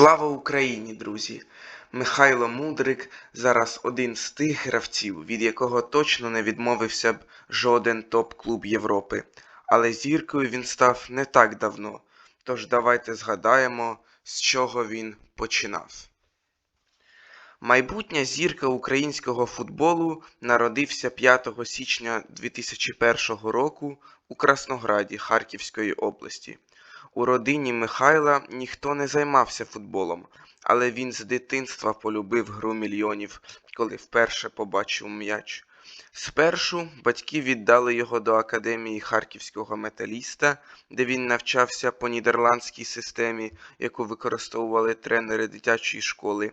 Слава Україні, друзі! Михайло Мудрик зараз один з тих гравців, від якого точно не відмовився б жоден топ-клуб Європи. Але зіркою він став не так давно. Тож давайте згадаємо, з чого він починав. Майбутня зірка українського футболу народився 5 січня 2001 року у Краснограді Харківської області. У родині Михайла ніхто не займався футболом, але він з дитинства полюбив гру мільйонів, коли вперше побачив м'яч. Спершу батьки віддали його до академії харківського металіста, де він навчався по нідерландській системі, яку використовували тренери дитячої школи.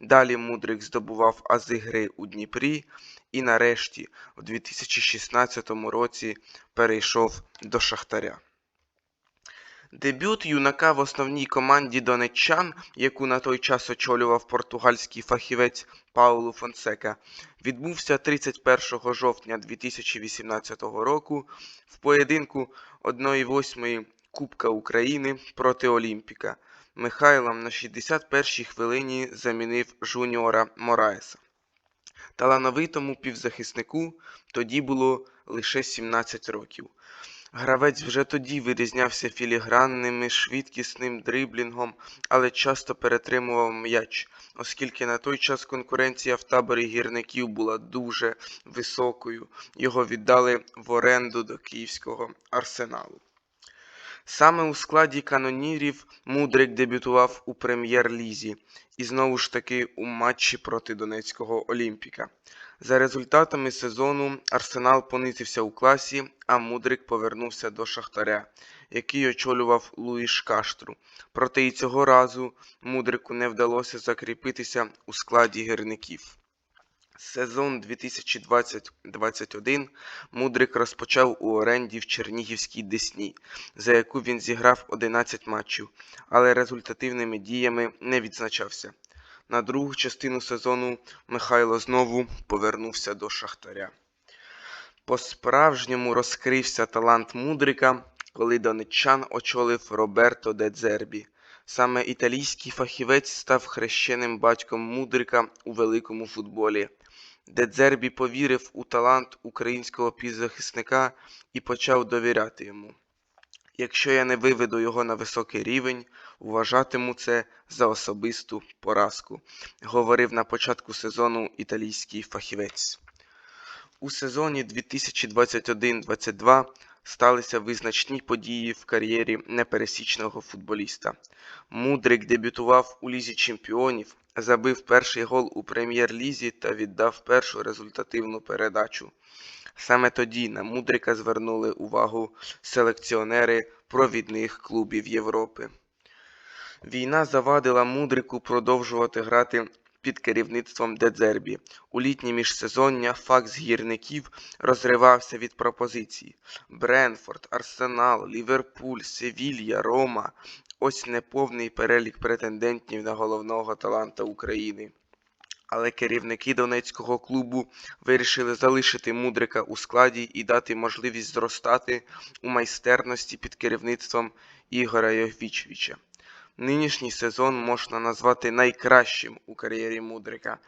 Далі Мудрик здобував ази гри у Дніпрі і нарешті, у 2016 році, перейшов до Шахтаря. Дебют юнака в основній команді донеччан, яку на той час очолював португальський фахівець Паулу Фонсека, відбувся 31 жовтня 2018 року в поєдинку 1-8 Кубка України проти Олімпіка. Михайлом на 61-й хвилині замінив жуніора Мораеса. Талановитому півзахиснику тоді було лише 17 років. Гравець вже тоді вирізнявся філігранним, швидкісним дриблінгом, але часто перетримував м'яч, оскільки на той час конкуренція в таборі гірників була дуже високою. Його віддали в оренду до київського арсеналу. Саме у складі канонірів Мудрик дебютував у прем'єр-лізі і знову ж таки у матчі проти Донецького Олімпіка. За результатами сезону Арсенал понизився у класі, а Мудрик повернувся до Шахтаря, який очолював Луїш Каштру. Проте і цього разу Мудрику не вдалося закріпитися у складі гірників. Сезон 2020-21 Мудрик розпочав у оренді в Чернігівській Десні, за яку він зіграв 11 матчів, але результативними діями не відзначався. На другу частину сезону Михайло знову повернувся до Шахтаря. По-справжньому розкрився талант Мудрика, коли донеччан очолив Роберто де Дзербі. Саме італійський фахівець став хрещеним батьком Мудрика у великому футболі. Де Дзербі повірив у талант українського півзахисника і почав довіряти йому. Якщо я не виведу його на високий рівень, вважатиму це за особисту поразку, говорив на початку сезону італійський фахівець. У сезоні 2021-22 сталися визначні події в кар'єрі непересічного футболіста. Мудрик дебютував у Лізі чемпіонів, забив перший гол у прем'єр-лізі та віддав першу результативну передачу. Саме тоді на Мудрика звернули увагу селекціонери провідних клубів Європи. Війна завадила Мудрику продовжувати грати під керівництвом Дедзербі. У літнє міжсезоння факс гірників розривався від пропозицій. Бренфорд, Арсенал, Ліверпуль, Севілья, Рома ось неповний перелік претендентів на головного таланта України. Але керівники донецького клубу вирішили залишити Мудрика у складі і дати можливість зростати у майстерності під керівництвом Ігора Йовічевича. Нинішній сезон можна назвати найкращим у кар'єрі Мудрика.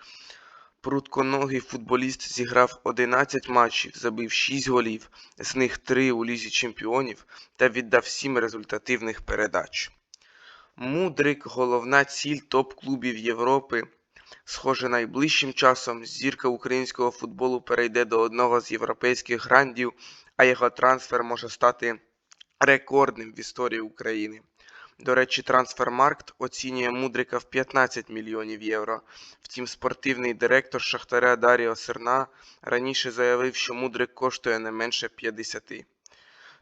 Прутконогий футболіст зіграв 11 матчів, забив 6 голів, з них 3 у Лізі чемпіонів та віддав 7 результативних передач. Мудрик головна ціль топ-клубів Європи. Схоже, найближчим часом зірка українського футболу перейде до одного з європейських грандів, а його трансфер може стати рекордним в історії України. До речі, трансфермаркт оцінює Мудрика в 15 мільйонів євро. Втім, спортивний директор Шахтаря Даріо Серна раніше заявив, що Мудрик коштує не менше 50.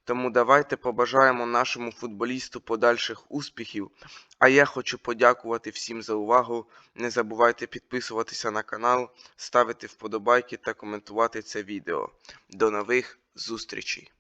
Тому давайте побажаємо нашому футболісту подальших успіхів. А я хочу подякувати всім за увагу. Не забувайте підписуватися на канал, ставити вподобайки та коментувати це відео. До нових зустрічей!